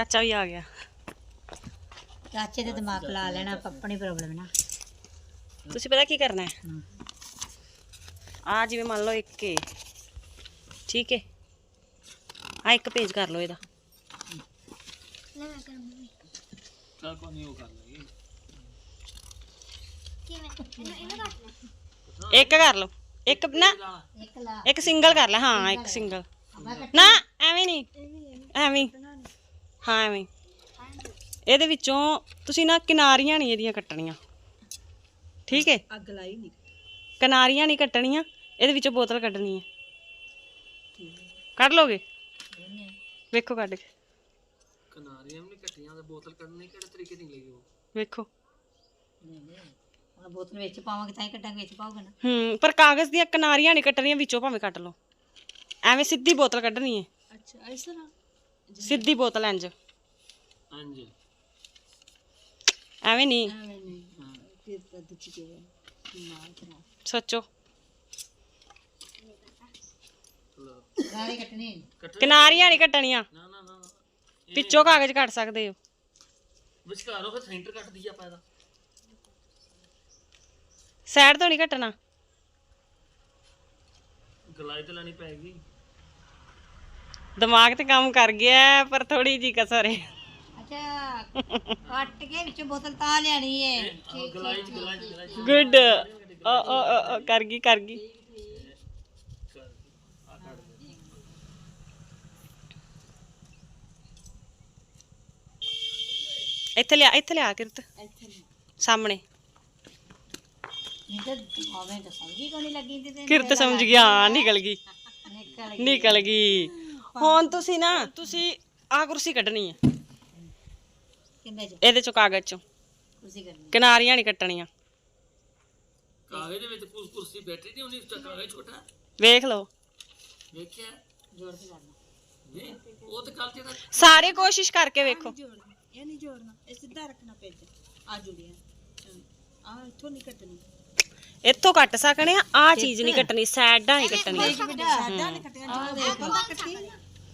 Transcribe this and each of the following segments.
ਚਾਚਾ ਵੀ ਆ ਗਿਆ ਚਾਚੇ ਦੇ ਦਿਮਾਗ ਲਾ ਲੈਣਾ ਆਪਾਂ ਆਪਣੀ ਪ੍ਰੋਬਲਮ ਨਾ ਤੁਸੀਂ ਪਤਾ ਕੀ ਕਰਨਾ ਹੈ ਹਮ। ਆ ਜਿਵੇਂ ਮੰਨ ਲਓ ਇੱਕ ਏ ਠੀਕ ਹੈ ਆ ਇੱਕ ਪੇਜ ਕਰ ਲਓ ਇਹਦਾ ਚੱਲ ਕੋਈ ਨਹੀਂ ਉਹ ਕਰ ਲਾਂਗੇ ਇੱਕ ਕਰ ਲਓ ਇੱਕ ਨਾ ਇੱਕ ਲਾ ਇੱਕ ਸਿੰਗਲ ਕਰ ਲੈ ਹਾਂ ਇੱਕ ਸਿੰਗਲ ਨਾ ਐਵੇਂ ਨਹੀਂ ਐਵੇਂ ਹੀ। ਐਵੇਂ। ਇਹਦੇ ਵਿੱਚੋਂ ਤੁਸੀਂ ਨਾ ਕਿਨਾਰੀਆਂ ਨਹੀਂ ਇਹਦੀਆਂ ਕੱਟਣੀਆਂ। ਠੀਕ ਹੈ ਅੱਗ ਲਾਈ ਨਹੀਂ। ਕਿਨਾਰੀਆਂ ਨਹੀਂ ਕੱਟਣੀਆਂ ਇਹਦੇ ਵਿੱਚੋਂ ਬੋਤਲ ਕੱਢਣੀ ਹੈ ਕੱਢ ਲੋਗੇ? ਵੇਖੋ ਕੱਢ ਕੇ। ਕਿਨਾਰੀਆਂ ਵੀ ਨਹੀਂ ਕੱਟੀਆਂ ਤੇ ਬੋਤਲ ਕੱਢਣੀ ਕਿਹੜੇ ਤਰੀਕੇ ਦੀ ਲਈ ਉਹ? ਵੇਖੋ। ਹੁਣ ਬੋਤਲ ਵਿੱਚ ਪਾਵਾਂਗੇ ਤਾਂ ਹੀ ਕੱਢਾਂਗੇ ਵਿੱਚ ਪਾਓਗੇ ਨਾ। ਹੂੰ ਪਰ ਕਾਗਜ਼ ਦੀਆਂ ਕਿਨਾਰੀਆਂ ਨਹੀਂ ਕੱਟਣੀਆਂ ਵਿੱਚੋਂ ਭਾਵੇਂ ਕੱਟ ਲਓ। ਐਵੇਂ ਸਿੱਧੀ ਬੋਤਲ ਕੱਢਣੀ ਹੈ ਅੱਛਾ ਇਸ ਤਰ੍ਹਾਂ? ਸਿੱਧੀ ਬੋਤਲ ਇੰਜ ਹਾਂਜੀ। ਐਵੇਂ ਨਹੀਂ ਨਹੀਂ ਫਿਰ ਤਾਂ ਦੁੱਚੀ ਕੇ ਸੋਚੋ। ਗਾੜੀ ਕੱਟਣੀ ਕੱਟ ਕਿਨਾਰੀਆਂ ਨਹੀਂ ਕੱਟਣੀਆਂ। ਨਾ ਨਾ ਨਾ ਨਾ। ਵਿੱਚੋਂ ਕਾਗਜ਼ ਕੱਟ ਸਕਦੇ ਹੋ। ਵਿਚਕਾਰੋਂ ਫਿਰ ਸੈਂਟਰ ਕੱਟ ਦਈਏ ਆਪਾਂ ਇਹਦਾ। ਸਾਈਡ ਤੋਂ ਨਹੀਂ ਕੱਟਣਾ। ਗਲਾਈ ਤੇ ਲੈਣੀ ਪੈਗੀ। ਦਿਮਾਗ ਤੇ ਕੰਮ ਕਰ ਗਿਆ ਪਰ ਥੋੜੀ ਜੀ ਕਸਰ ਹੈ। ਅੱਛਾ ਕੱਟ ਕੇ ਵਿੱਚ ਬੋਤਲ ਤਾਂ ਲਿਆਣੀ ਏ। ਗਲਾਈ ਚ ਗਲਾਈ ਚ ਗਲਾਈ। ਚ ਗੁੱਡ ਓ ਓ ਓ, ਓ, ਕਰ ਗਈ ਕਰ ਗਈ। ਆ ਕੱਢ ਦੇ ਇੱਥੇ ਲਿਆ ਇੱਥੇ ਲਿਆ। ਕਿਰਤ ਸਾਹਮਣੇ ਕਿਰਤ ਸਮਝ ਗਿਆ ਹਾਂ ਨਿਕਲ ਗਈ। ਨਿਕਲ ਨਿਕਲ ਗਈ। ਹੁਣ ਤੁਸੀਂ ਨਾ ਤੁਸੀਂ ਆ ਕੁਰਸੀ ਕੱਢਣੀ ਹੈ ਕਿੰਨੇ ਚ? ਇਹਦੇ ਚੋਂ ਕਾਗਜ਼ ਚੋਂ। ਕਰਨੀ ਕਿਨਾਰੀਆਂ ਨਹੀਂ ਕੱਟਣੀਆਂ। ਕਾਗਜ਼ ਦੇ ਵਿੱਚ ਕੁਰਸ- ਕੁਰਸੀ ਬੈਠੀ ਨਹੀਂ ਉਹਨੇ ਕਾਗਜ਼ ਛੋਟਾ। ਵੇਖ ਲਓ। ਵੇਖਿਆ? ਜੋੜ ਕੇ ਕਰਨਾ। ਨਹੀਂ ਉਹ ਤੇ ਕੱਲ ਜਿਹੜਾ ਸਾਰੇ ਕੋਸ਼ਿਸ਼ ਕਰਕੇ ਵੇਖੋ। ਇਹ ਨਹੀਂ ਜੋੜਨਾ ਇਹ ਸਿੱਧਾ ਰੱਖਣਾ ਪੇਜ ਆ ਜੁੜੀਆਂ ਆ ਇੱਥੋਂ ਨਹੀਂ ਕੱਟਣੀ। ਇੱਥੋਂ ਕੱਟ ਸਕਣੇ ਆ ਆ ਚੀਜ਼ ਨਹੀਂ ਕੱਟਣੀ ਸਾਈਡਾਂ ਨਹੀਂ ਕੱਟਣੀਆਂ। ਸਾਡਾ ਨਹੀਂ ਕੱਟਿਆ ਆ ਦੇਖੋ ਕੱਟੀ ਇਹ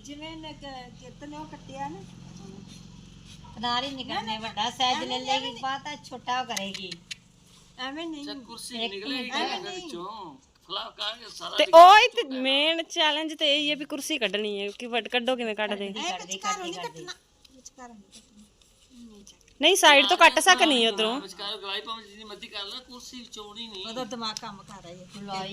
ਜਿਵੇਂ ਨ- ਕ- ਕੀਰਤਨ ਉਹ ਕੱਟਿਆ ਨਾ ਕਿਨਾਰੀ ਨਿਕਲਨੇ ਵੱਡਾ ਸਾਈਜ਼ ਲੈ ਲੇਗੀ ਬਾਤ ਛੋਟਾ ਕਰੇਗੀ ਐਵੇਂ ਨਹੀਂ ਚੱਲ ਕੁਰਸੀ ਨਿਕਲੇਗੀ ਕਾਗਜ਼ ਵਿੱਚੋਂ ਫਲਾ ਕਾਗਜ਼ ਸਾਰਾ ਤੇ ਉਹ ਹੀ ਤੇ ਮੇਨ ਚੈਲੰਜ ਤੇ ਇਹ ਹੀ ਹੈ ਵੀ ਕੁਰਸੀ ਕੱਢਣੀ ਹੈ ਕਿ ਵੱਡ ਕੱਢੋ ਕਿਵੇਂ ਕੱਢਦੇ ਇਹ ਵਿਚਕਾਰੋਂ ਨਹੀਂ ਕੱਟਣਾ ਵਿਚਕਾਰੋਂ ਨਹੀਂ ਕੱਟਣਾ ਨਹੀਂ ਸਾਈਡ ਤੋਂ ਕੱਟ ਸਕਣੀ ਉਧਰੋਂ ਵਿਚਕਾਰ ਗਲਾਈ ਭਾਵੇਂ ਜਿੰਨੀ ਮਰਜ਼ੀ ਕਰ ਲੈ ਕੁਰਸੀ ਚੋਣੀ ਨਹੀਂ ਉਹਦਾ ਦਿਮਾਗ ਕੰਮ ਕਰ ਰਿਹਾ ਹੈ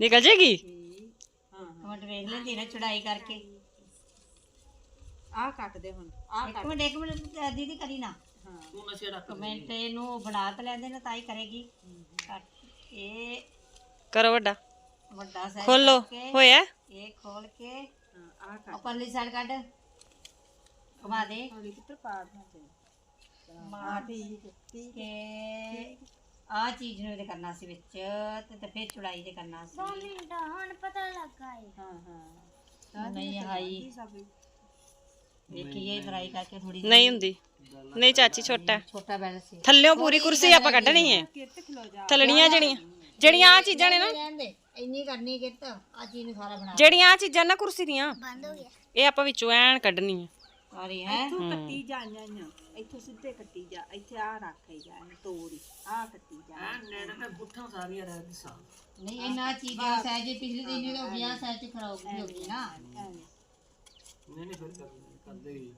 ਨਿਕਲ ਜਾਏਗੀ ਹੁਣ ਵੇਖ ਲੈਂਦੀ ਨਾ ਚੜਾਈ ਕਰਕੇ। ਆਹ ਕੱਟਦੇ ਹੁਣ ਆਹ ਇੱਕ ਮਿੰਟ ਇੱਕ ਮਿੰਟ ਅ, ਦੀਦੀ ਕਰੀ ਨਾ। ਤੂੰ ਨਸ਼ੇ ਰੱਖ ਕਮੈਂਟ ਇਹਨੂੰ ਬਣਾ ਤਾਂ ਲੈਂਦੇ ਨਾ ਤਾਂ ਹੀ ਕਰੇਗੀ। ਕੱਟ ਇਹ ਕਰੋ ਵੱਡਾ। ਵੱਡਾ ਸਾਈਜ਼ ਖੋਲੋ। ਹੋਇਆ? ਇਹ ਖੋਲ ਕੇ ਹਾਂ ਆਹ ਕੱਟ। ਉੱਪਰਲੀ ਸਾਈਡ ਕੱਢ। ਘੁਮਾ ਦੇ। ਹੌਲੀ ਕਿੱਧਰ ਪਾੜਨਾ ਚਾਹੀਦਾ ਮਾਂ ਠੀਕ ਠੀਕ ਕਿ ਆ ਚੀਜ਼ ਨੂੰ ਇਹਦੇ ਕਰਨਾ ਸੀ ਵਿੱਚ ਤੇ ਤੇ ਫਿਰ ਚੜਾਈ ਦੇ ਕਰਨਾ ਸੀ। ਹਾਂ ਹਾਂ। ਨਹੀਂ ਹਾਈ ਵੇਖੀਏ ਟਰਾਈ ਕਰਕੇ ਥੋੜੀ ਨਹੀਂ ਹੁੰਦੀ। ਨਹੀਂ ਚਾਚੀ ਛੋਟਾ ਹੈ। ਛੋਟਾ ਬੈਲੈਂਸ ਸੀ। ਥੱਲਿਓਂ ਪੂਰੀ ਕੁਰਸੀ ਆਪਾਂ ਕੱਢਣੀ ਹੈ। ਥਲੜੀਆਂ ਜਿਹੜੀਆਂ ਜਿਹੜੀਆਂ ਆ ਚੀਜ਼ਾਂ ਨੇ ਨਾ ਇੰਨੀ ਕਰਨੀ ਕਿ ਤਾਂ ਆ ਚੀਜ਼ ਨੂੰ ਸਾਰਾ ਬਣਾ ਜਿਹੜੀਆਂ ਆ ਚੀਜ਼ਾਂ ਨਾ ਕੁਰਸੀ ਦੀਆਂ ਇਹ ਆਪਾਂ ਵਿੱਚੋਂ ਐਨ ਕੱਢਣੀ ਹੈ। ਸਾਰੀ ਹੈ ਤੂੰ ਕੱਟੀ ਜਾਈਆਂ ਆ ਇੱਥੋਂ ਸਿੱਧੇ ਕੱਟੀ ਜਾ ਇੱਥੇ ਆ ਰੱਖੀ ਜਾ ਇਹਨੂੰ ਤੋੜੀ ਆ ਕੱਟੀ ਜਾ ਐ ਨੇੜੇ ਤੇ ਗੁੱਠਾਂ ਸਾਰੀਆਂ ਰਹਿ ਗਈ ਸਾਂ ਨਹੀਂ ਇਹਨਾਂ ਚੀਜ਼ਾਂ ਸਹਿਜੇ ਪਿਛਲੇ ਦਿਨ ਜਦੋਂ ਵਿਆਹ ਸਹਿਜ ਖਰਾਬ ਹੋ ਗਈ ਨਾ ਐਵੇਂ ਨਹੀਂ ਨਹੀਂ ਫਿਰ ਕਰ ਕਰਦੇ ਹੀ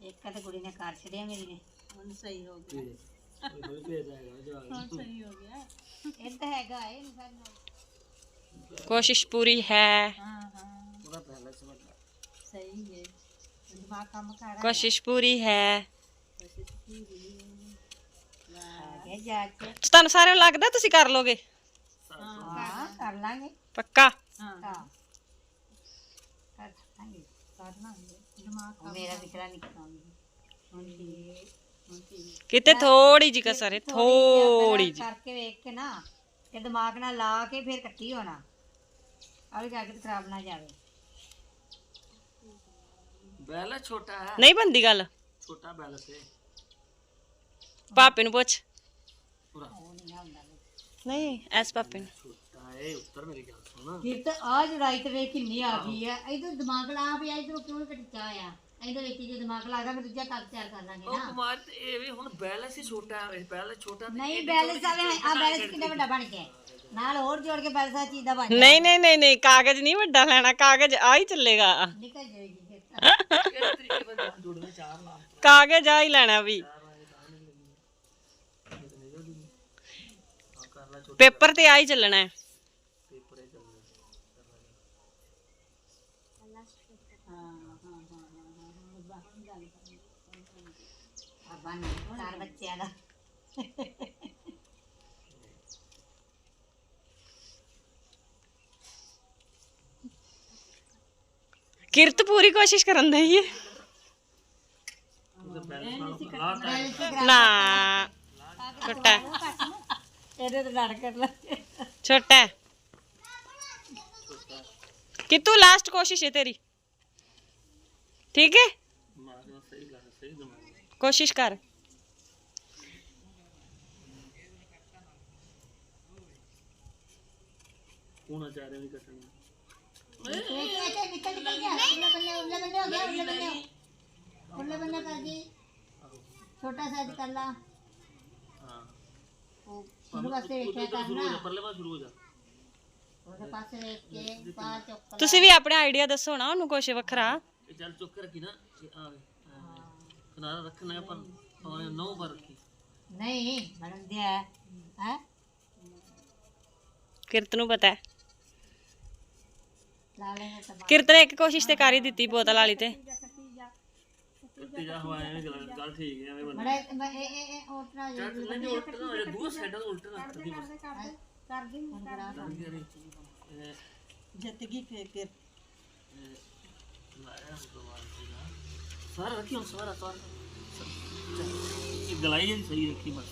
ਇੱਕ ਤਾਂ ਕੁੜੀ ਨੇ ਕਰ ਛੜਿਆ ਮੇਰੀ ਨੇ ਹੁਣ ਸਹੀ ਹੋ ਗਿਆ ਤੇ ਕੋਈ ਭੇਜ ਆਏਗਾ ਜਵਾਬ ਹੁਣ ਸਹੀ ਹੋ ਗਿਆ ਇਹ ਤਾਂ ਹੈਗਾ ਇਹ ਨਹੀਂ ਸਾਡਾ ਕੋਸ਼ਿਸ਼ ਪੂਰੀ ਹੈ ਹਾਂ ਹਾਂ ਪੂਰਾ ਪਹਿਲਾ ਸਮਝ ਲਾ ਸਹੀ ਹੈ ਦਿਮਾਗ ਕੰਮ ਕਰ ਰਿਹਾ। ਕੋਸ਼ਿਸ਼ ਪੂਰੀ ਹੈ। ਹੈਗੇ ਜਾ ਕੇ ਤੁਹਾਨੂੰ ਸਾਰਿਆਂ ਨੂੰ ਲੱਗਦਾ ਤੁਸੀਂ ਕਰ ਲੋਗੇ? ਹਾਂ ਕਰ ਲਾਂਗੇ। ਪੱਕਾ? ਹਾਂ। ਹਾਂ। ਕਰ ਲਾਂਗੇ ਕਰਨਾ ਦਿਮਾਗ ਉਹ ਮੇਰਾ ਠੀਕ ਹੁਣ ਠੀਕ। ਕਿਤੇ ਥੋੜੀ ਜੀ ਕਸਰ ਹੈ ਥੋੜੀ ਜੀ ਕਰਕੇ ਵੇਖ ਕੇ ਨਾ ਤੇ ਦਿਮਾਗ ਨਾਲ ਲਾ ਕੇ ਫਿਰ ਇਕੱਠੀ ਹੋਣਾ। ਆਵੇ ਜਾ ਕੇ ਤੇ ਖਰਾਬ ਨਾ ਜਾਵੇ। ਬੈਲ ਛੋਟਾ ਹੈ ਨਹੀਂ ਬੰਦੀ ਗੱਲ ਛੋਟਾ ਬੈਲ ਸੇ ਪਾਪੇ ਨੂੰ ਪੁੱਛ ਪੂਰਾ ਉਹ ਨਹੀਂ ਨਾ ਹੁੰਦਾ ਨਹੀਂ ਐਸ ਪਾਪੇ ਨੂੰ ਛੋਟਾ ਹੈ ਉੱਤਰ ਮੇਰੀ ਗੱਲ ਸੁਣ ਫਿਰ ਤਾਂ ਆ ਜੜਾਈ ਤੇ ਵੇਖ ਕਿੰਨੀ ਆ ਗਈ ਆ ਇਧਰ ਦਿਮਾਗ ਲਾ ਵੀ ਇਧਰ ਕਿਉਂ ਕੱਟਿਆ ਆ ਇਹਦੇ ਵਿੱਚ ਜੇ ਦਿਮਾਗ ਲੱਗਦਾ ਫਿਰ ਦੂਜਾ ਕੱਟ ਤਿਆਰ ਕਰ ਲਾਂਗੇ ਉਹ ਨਾ ਕੁਮਾਰ ਤੇ ਇਹ ਵੀ ਹੁਣ ਬੈਲੈਂਸ ਹੀ ਛੋਟਾ ਹੈ ਬੈਲੈਂਸ ਛੋਟਾ ਤੇ ਨਹੀਂ ਬੈਲੈਂਸ ਆਵੇ ਆ ਬੈਲੈਂਸ ਕਿੰਨਾ ਵੱਡਾ ਬਣ ਗਿਆ ਨਾਲ ਹੋਰ ਜੋੜ ਕੇ ਬੈਲੈਂਸ ਆ ਚੀਜ਼ ਦਾ ਬਣ ਨਹੀਂ ਨਹੀਂ ਨਹੀਂ ਨਹੀਂ ਕਾਗਜ਼ ਨਹੀਂ ਵੱਡਾ ਲੈਣਾ ਕਾਗਜ਼ ਆ ਹੀ ਚੱਲੇਗਾ ਨਿਕਲ ਜਾਏਗੀ ਫਿਰ ਤਾਂ ਕਿਹੜੇ ਤਰੀਕੇ ਨਾਲ ਜੋੜਨੇ ਚਾਰ ਲਾ ਕਾਗਜ਼ ਆ ਹੀ ਲੈਣਾ ਵੀ ਪੇਪਰ ਤੇ ਆ ਹੀ ਚੱਲਣਾ ਹੈ ਬੱਚਿਆਂ ਦਾ ਕਿਰਤ ਪੂਰੀ ਕੋਸ਼ਿਸ਼ ਕਰਨ ਦਾ ਹੀ ਹੈ ਉਹਦੇ ਬੈਲੈਂਸ ਨਾਲ ਲਾ ਤਾ ਨਾ ਛੋਟਾ ਹੈ, ਇਹਦੇ ਤੇ ਲੜ ਕਰ ਲੈ ਛੋਟਾ ਹੈ। ਕਿਤੂ ਲਾਸਟ ਕੋਸ਼ਿਸ਼ ਹੈ ਤੇਰੀ ਠੀਕ ਹੈ ਮਾਰਨਾ ਸਹੀ ਗੱਲ ਸਹੀ ਦਿਮਾਗ ਕੋਸ਼ਿਸ਼ ਕਰ ਕੋਣਾ ਚਾਹ ਰਹੇ ਵੀ ਕੱਟਣਾ ਨਿਕਲ ਨਿਕਲ ਗਿਆ ਉੱਲੇ ਬੱਲੇ ਉੱਲੇ ਬੱਲੇ ਹੋ ਗਿਆ ਉੱਲੇ ਬੱਲੇ ਉੱਲੇ ਬੱਲੇ ਕਰ ਦੀ ਛੋਟਾ ਸਾਈਜ਼ ਕਰ ਲਾ ਹਾਂ ਉਹ ਉਹਦੇ ਵਾਸਤੇ ਵੇਖਿਆ ਸ਼ੁਰੂ ਹੋ ਜਾ ਕਰਨਾ ਪਰਲੇ ਪਾਸ ਸ਼ੁਰੂ ਹੋ ਜਾ ਉਹਦੇ ਪਾਸੇ ਵੇਖ ਕੇ ਪਾ ਚੁੱਕ ਤੁਸੀਂ ਵੀ ਆਪਣਾ ਆਈਡੀਆ ਦੱਸੋ ਨਾ ਉਹਨੂੰ ਕੁਛ ਵੱਖਰਾ ਇਹ ਚੱਲ ਚੁੱਕ ਕੇ ਰੱਖੀ ਨਾ ਇਹ ਆ ਕਿਨਾਰਾ ਰੱਖਣਾ ਹੈ ਪਰ ਪਾਉਣੇ ਨੌ ਪਰ ਰੱਖੀ ਨਹੀਂ ਬਣਨ ਦਿਆ ਹੈ ਕਿਰਤ ਨੂੰ ਪਤਾ ਹੈ किरतने एक कोशिश कर करी दी बोतल आली ते। गलाई सही रखी बस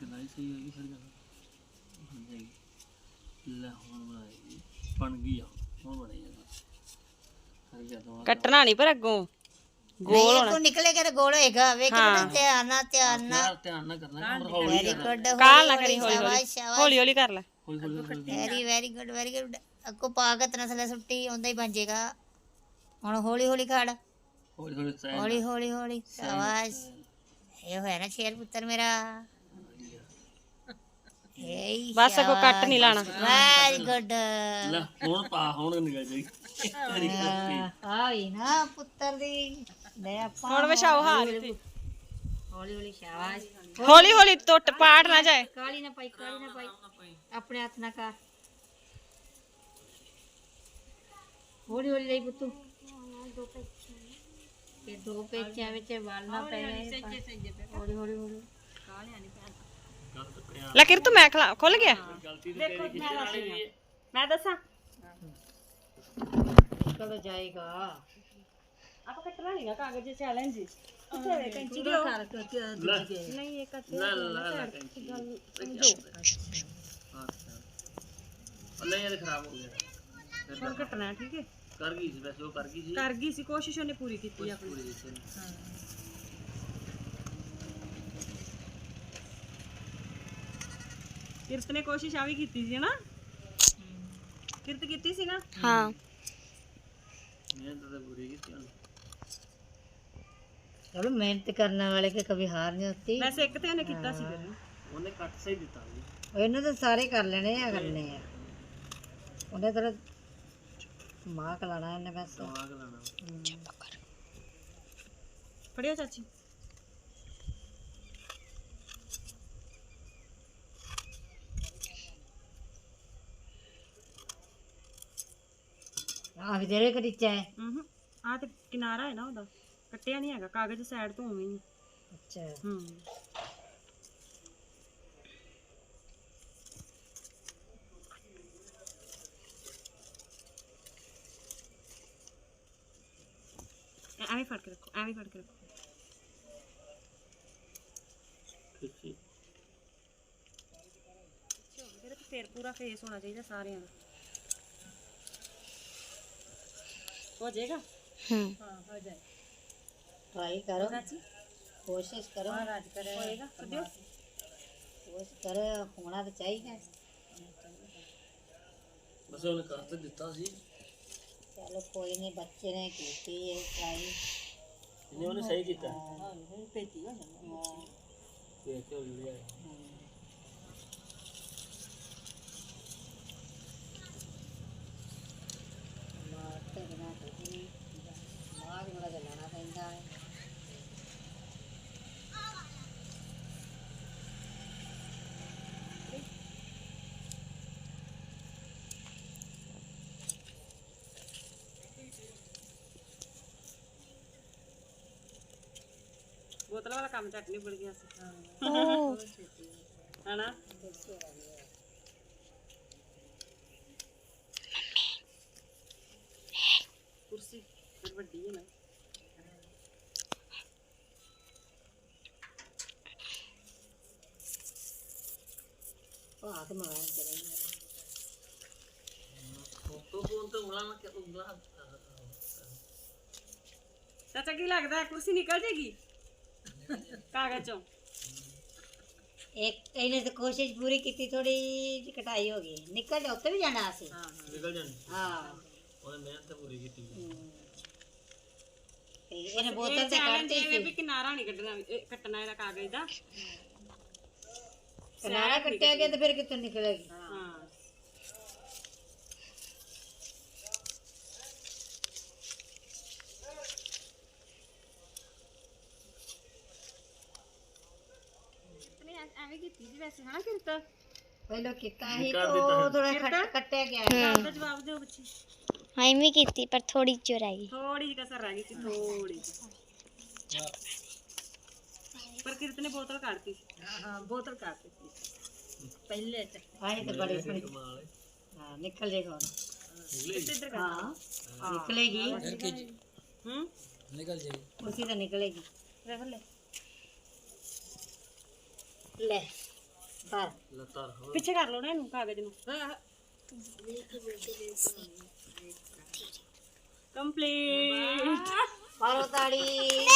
गलाई सही है ਨਾ ਨਾ ਗਈ ਹੁਣ ਬਣ ਆ। ਕੱਟਣਾ ਨਹੀਂ ਪਰ ਅੱਗੋਂ। ਗੋਲ ਹੋਣਾ। ਤੂੰ ਨਿਕਲੇਗਾ ਤਾਂ ਗੋਲ ਹੋਏਗਾ ਵੇਖ ਬੜਾ ਧਿਆਨ ਨਾਲ ਧਿਆਨ ਨਾਲ। ਧਿਆਨ ਧਿਆਨ ਨਾ ਕਰਨਾ ਕਮਰ ਹੌਲੀ ਗੁੱਡ ਕਾਲ ਨਾ ਕਰੀ। ਹੌਲੀ ਹੌਲੀ ਹੌਲੀ ਹੌਲੀ ਕਰ ਲੈ। ਹੌਲੀ ਹੌਲੀ ਹੌਲੀ very very good very good ਅੱਗੋ ਪਾਗਤ ਨਾ ਥੱਲੇ ਸੁੱਟੀ ਆਉਂਦਾ ਹੀ ਬਣ ਜਾਏਗਾ। ਹੁਣ ਹੌਲੀ ਹੌਲੀ ਖੜ। ਹੌਲੀ ਹੌਲੀ ਹੌਲੀ ਹੌਲੀ ਹੌਲੀ। ਸ਼ਾਬਾਸ਼। ਇਹ ਹੋਇਆ ਨਾ ਸ਼ੇਰ ਪੁੱਤਰ ਮੇਰਾ। ਬਸ ਅੱਗੋਂ ਕੱਟ ਨਹੀਂ ਲਾਣਾ ਵੈਰੀ ਗੁੱਡ ਲੈ ਹੁਣ ਪਾ ਹੁਣ ਨਿਕਲ ਜਾਈ ਤੇਰੀ ਕਰਤੀ ਆਈ ਨਾ ਪੁੱਤਰ ਦੀ ਲੈ ਆਪਾਂ ਹੁਣ ਵਿਛਾਓ ਹਾਰ ਇੱਥੇ ਹੌਲੀ ਹੌਲੀ ਸ਼ਾਬਾਸ਼ ਹੌਲੀ ਹੌਲੀ ਟੁੱਟ ਪਾੜ ਨਾ ਜਾਏ ਕਾਲੀ ਨਾ ਪਾਈ ਕਾਲੀ ਨਾ ਪਾਈ ਆਪਣੇ ਹੱਥ ਨਾਲ ਕਰ ਹੌਲੀ ਹੌਲੀ ਲਈ ਪੁੱਤੂ ਇਹ ਦੋ ਪੇਚਿਆਂ ਵਿੱਚ ਵਲ ਨਾ ਪਏ ਹੌਲੀ ਹੌਲੀ ਹੌਲੀ ਗਲਤ ਪਿਆ ਲੈ ਕਿਰਤ ਮੈਂ ਖਲਾ ਖੁੱਲ ਗਿਆ ਗਲਤੀ ਤੇ ਤੇਰੀ ਕਿਸੇ ਨਾਲ ਹੀ ਹੈ ਮੈਂ ਦੱਸਾਂ ਕਦੋਂ ਜਾਏਗਾ ਆਪਾਂ ਕੱਟਣਾ ਨਹੀਂਗਾ ਕਾਗਜ਼ ਚੈਲੰਜ ਜੀ ਕੈਂਚੀ ਲੈ ਨਹੀਂ ਇਹ ਕੱਟ ਲੈ ਲੈ ਲੈ ਕੈਂਚੀ ਅੱਲੇ ਇਹ ਖਰਾਬ ਹੋ ਗਿਆ ਫਿਰ ਹੁਣ ਕੱਟਣਾ ਹੈ, ਠੀਕ ਹੈ ਕਰ ਗਈ ਸੀ ਵੈਸੇ ਉਹ ਕਰ ਗਈ ਸੀ ਕਰ ਗਈ ਸੀ ਕੋਸ਼ਿਸ਼ ਉਹਨੇ ਪੂਰੀ ਕੀਤੀ ਆਪਣੀ ਪੂਰੀ ਦਿੱਤੀ ਕਿਰਤ ਨੇ ਕੋਸ਼ਿਸ਼ ਆ ਵੀ ਕੀਤੀ ਸੀ ਨਾ ਕਿਰਤ ਕੀਤੀ ਸੀ ਨਾ ਹਾਂ ਮਿਹਨਤ ਤਾਂ ਪੂਰੀ ਕੀਤੀ ਉਹਨੇ चलो मेहनत करने वाले के कभी हार नहीं होती ਵੈਸੇ ਇੱਕ ਤੇ ਉਹਨੇ ਕੀਤਾ ਸੀ ਫਿਰ ਉਹਨੇ ਕੱਟ ਸਹੀ ਦਿੱਤਾ ਜੀ ਇਹਨੇ ਤਾਂ ਸਾਰੇ ਕਰ ਲੈਣੇ ਆ ਕਰਨੇ ਆ ਉਹਨੇ ਤਾਂ ਦਿਮਾਗ ਲਾਣਾ ਇਹਨੇ ਬਸ ਦਿਮਾਗ ਲਾਣਾ ਫੜਿਓ ਚਾਚੀ ਆ ਵੀ ਤੇਰੇ ਕਰੀਚਾ ਹੈ ਹੂੰ ਆ ਤੇ ਕਿਨਾਰਾ ਹੈ ਨਾ ਉਹਦਾ। ਕੱਟਿਆ ਨਹੀਂ ਹੈਗਾ ਕਾਗਜ਼ ਸਾਈਡ ਤੋਂ ਉਵੇਂ ਹੀ। ਅੱਛਾ। ਹੂੰ ਐ- ਐਵੇਂ ਫੜ ਕੇ ਰੱਖੋ ਐਵੇਂ ਫੜ ਕੇ ਰੱਖੋ। ਠੀਕ ਫਿਰ ਫੇਰ ਪੂਰਾ ਫੇਸ ਹੋਣਾ ਚਾਹੀਦਾ ਸਾਰਿਆਂ ਦਾ। हो जाएगा हम्म। हाँ हो जाए। ट्राई करो। कोशिश करो। राज करे होएगा तो कोशिश करो होना तो चाहिए। बस उन्हें कर तो दिता सी। चलो कोई नहीं बच्चे ने की है ट्राई। इन्होंने सही किया हाँ उन पे थी हाँ। देखो जुड़िया ਬੋਤਲ ਵਾਲਾ ਕੰਮ ਚੱਟ ਨਹੀਂ ਬਣ ਗਿਆ ਸੀ ਓ ਹਨਾ? ਕੁਰਸੀ ਫਿਰ ਵੱਡੀ ਹੈ ਨਾ। ਭਾਗ ਮਾਰ ਕਰੇ ਫੋਟੋ ਫੋਨ ਤੋਂ ਉਂਗਲਾਂ ਨਾਲ ਉਂਗਲਾਂ ਚਾਚਾ ਕੀ ਲੱਗਦਾ? ਕੁਰਸੀ ਨਿਕਲ ਜੇਗੀ ਕਾਗਜ਼ ਚੋਂ। एक ਇਹਨੇ ਤਾਂ ਕੋਸ਼ਿਸ਼ ਪੂਰੀ ਕੀਤੀ ਥੋੜੀ ਜਿਹੀ ਕਟਾਈ ਹੋ ਗਈ। ਨਿਕਲ ਜਾ ਉੱਤੇ ਵੀ ਜਾਣਾ ਸੀ ਨਿਕਲ ਜਾਣੀ। ਹਾਂ। ਉਹਨੇ ਮਿਹਨਤ ਤਾਂ ਪੂਰੀ ਕੀਤੀ। ਤੇ ਇਹਨੇ ਬੋਤਲ ਤੇ ਕੱਢਤੀ ਐਵੇਂ ਵੀ ਕਿਨਾਰਾ ਨਹੀਂ ਕੱਢਣਾ ਇਹ ਕੱਟਣਾ ਇਹਦਾ ਕਾਗਜ਼ ਦਾ। ਕਿਨਾਰਾ ਕੱਟਿਆ ਗਿਆ ਤੇ ਫਿਰ ਕਿੱਥੋਂ ਨਿਕਲੇਗੀ ਹਾਂ ਨਹੀਂ ਐਵੇਂ ਕੀਤੀ ਜੀ ਵੈਸੇ ਹਨਾ ਕਿਰਤਾ? ਪਹਿਲਾਂ ਕੀਤਾ ਸੀ ਤੇ ਉਹ ਥੋੜਾ ਖੱਟ ਕੱਟਿਆ ਗਿਆ ਸਵਾਲ ਦਾ ਜਵਾਬ ਦਿਓ ਬੱਚੀ ਹਾਂ ਮੈਂ ਕੀਤੀ ਪਰ ਥੋੜੀ ਚੁਰਾਈ ਥੋੜੀ ਜਿਹੀ ਕਸਰ ਰਹਿ ਗਈ ਸੀ ਥੋੜੀ ਜਿਹੀ। ਪਰ ਕਿਰਤ ਨੇ ਬੋਤਲ ਕੱਢਤੀ ਹਾਂ ਬੋਤਲ ਕੱਢਤੀ ਪਹਿਲੇ ਚ ਆਏ ਤੇ ਬੜੀ ਕਮਾਲ ਹੈ। ਹਾਂ ਨਿਕਲ ਜੇਗਾ ਹੁਣ। ਇੱਧਰ ਕਰ ਹਾਂ ਨਿਕਲੇਗੀ ਹੂੰ ਉਸੇ ਤਾਂ ਨਿਕਲੇਗੀ ਰਹਿ ਲੈ। ਲੈ ਬਾਹਰ। ਲੱਤਾਂ ਹੋ ਪਿੱਛੇ ਕਰ ਲਓ ਨਾ ਇਹਨੂੰ ਕਾਗਜ਼ ਨੂੰ। ਕੰਪਲੀਟ। ਮਾਰੋ ਤਾੜੀ।